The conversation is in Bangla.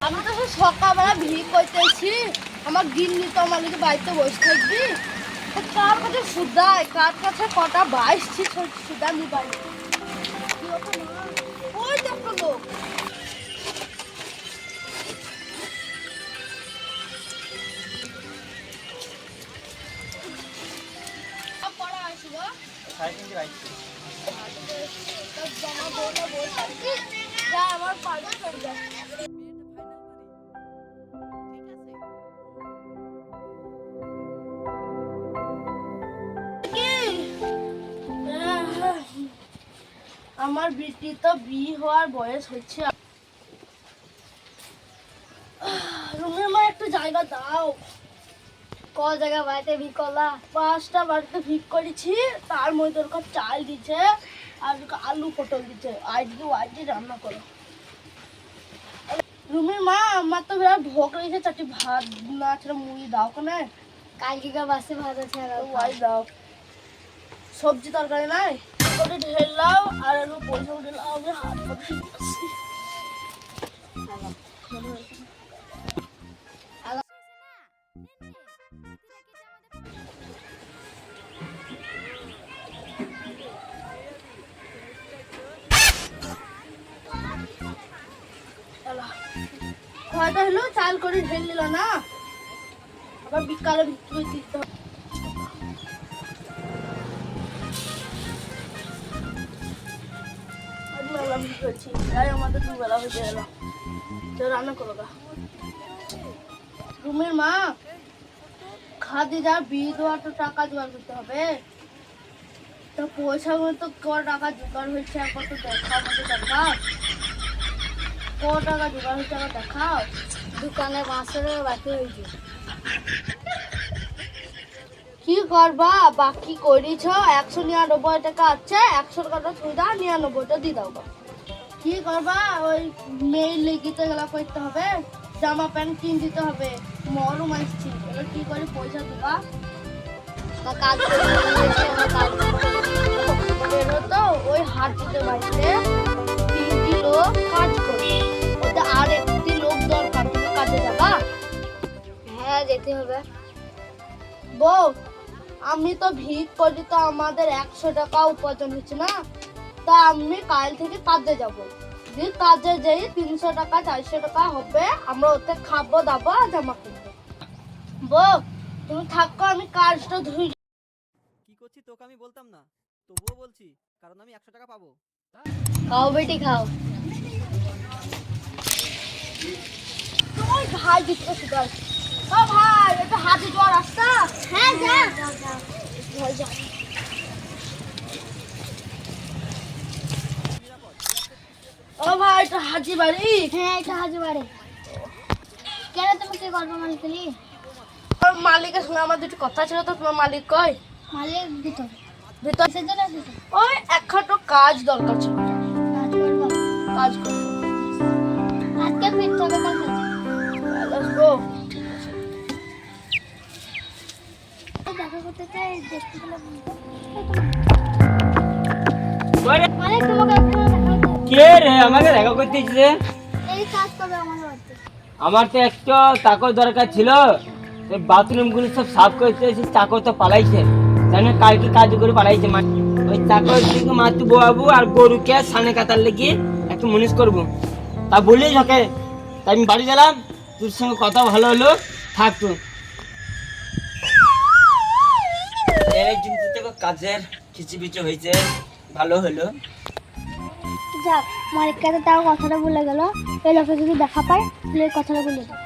আমি তো সকালবেলা ভিড় করতেছি। আমার গিন্নি তো আমার বাড়িতে বসে থাকবি। কার কাছে সুদায় কার কাছে কটা বাইশ ছিল সুদা নি বাড়ি কি হতো ওই দেখো লোক। আমার পাড়ে চলে যায় আমার বিটি তো বিয়ে হওয়ার বয়স হচ্ছে। রুমের মা একটু জায়গা দাও। ক জায়গা বাড়িতে ভিক করলা পাঁচটা বাড়িতে ভিক করেছি তার মধ্যে ওরকম চাল দিচ্ছে আর আলু পটল দিচ্ছে। আজকে আজকে রান্না করো? রুমের মা আমার তো বিরাট ভোগ রয়েছে চারটি ভাত না ছেড়ে মুড়ি দাও কেনে? কালকে বাসে ভাত আছে আর ওয়াই দাও। সবজি তরকারি নাই? করে ঢেলাও আর একটু পয়সা ঢেলাও আমি হাত পা ধুয়ে আসি। চলো। কয়টা হলো চাল করে ঢেল নিল না আবার বিকালে বিক্রি দিতে হবে করছি? আমাদের দুবেলা হয়ে গেল। তো রান্না করো গা। রুমের মা বিয়ে তো টাকা জোগাড় করতে হবে। তো ক টাকা জোগাড় হয়েছে একবার তো আমাকে ক টাকা জোগাড় হয়েছে একবার দেখাও। দোকানে পাঁচশো বাকি হয়েছে। কি করবা? বাকি করেছ? একশো নিরানব্বই টাকা আছে, একশো টাকাটা সুবিধা নিরানব্বইটা দিয়ে দাও। কি করবা? ওই মেয়ের লেগিতে গেলা করতে হবে, জামা প্যান্ট কিন দিতে হবে। মরম আসছি। এবার কি করে পয়সা দেবা? কাজ তো, ওই হাট দিতে বাড়িতে। তিনটি লোক আর একটি লোক কাজে যাবা? হ্যাঁ যেতে হবে। বউ, আমি তো ভিড় করি, তো আমাদের একশো টাকা উপার্জন হচ্ছে না? তা আমি কাল থেকে কাজে যাব। যদি কাজে যাই তিনশো টাকা চারশো টাকা হবে। আমরা ওতে খাব দাবো আর জামা কিনবো। বউ তুমি থাকো আমি কাজটা ধুই। কি করছি তোকে আমি বলতাম না। তবুও বলছি কারণ আমি একশো টাকা পাবো। খাও বেটি খাও। ওই ভাই দিতে শিকার ও ভাই এটা হাতি যাওয়ার রাস্তা হ্যাঁ যা। ভাই যা। ও ভাই এটা হাজি বাড়ি? হ্যাঁ এটা হাজু বাড়ি। কেন তুমি কি গল্প আমার মালিকের সঙ্গে আমার দুটো কথা ছিল তো তোমার মালিক কই? মালিক ভিতর। জন্য ওই একখাটো কাজ দরকার ছিল। কাজ করব? কাজ করব। আজকে ফিরতে হবে কাজ লেটস গো দেখা করতে চাই দেখতে গেলে মালিক তোমাকে একটু কে রে আমাকে দেখা করতে এসেছে। আমার তো একটা চাকর দরকার ছিল বাথরুমগুলো সব সাফ করতে এসে চাকর তো পালাইছে। জানে কালকে কাজ করে পালাইছে ওই চাকর দিকে মাতু বোয়াবু আর গরুকে সানে কাতার লেগে একটু মুনিশ করব। তা বলি ওকে তাই আমি বাড়ি গেলাম তোর সঙ্গে কথা ভালো হলো থেকে কাজের খিচিবিচি হয়েছে ভালো হলো। যাক মালিককে তাও কথাটা বলে গেল। এই লোকে যদি দেখা পায়, তাহলে কথাটা বলে দাও।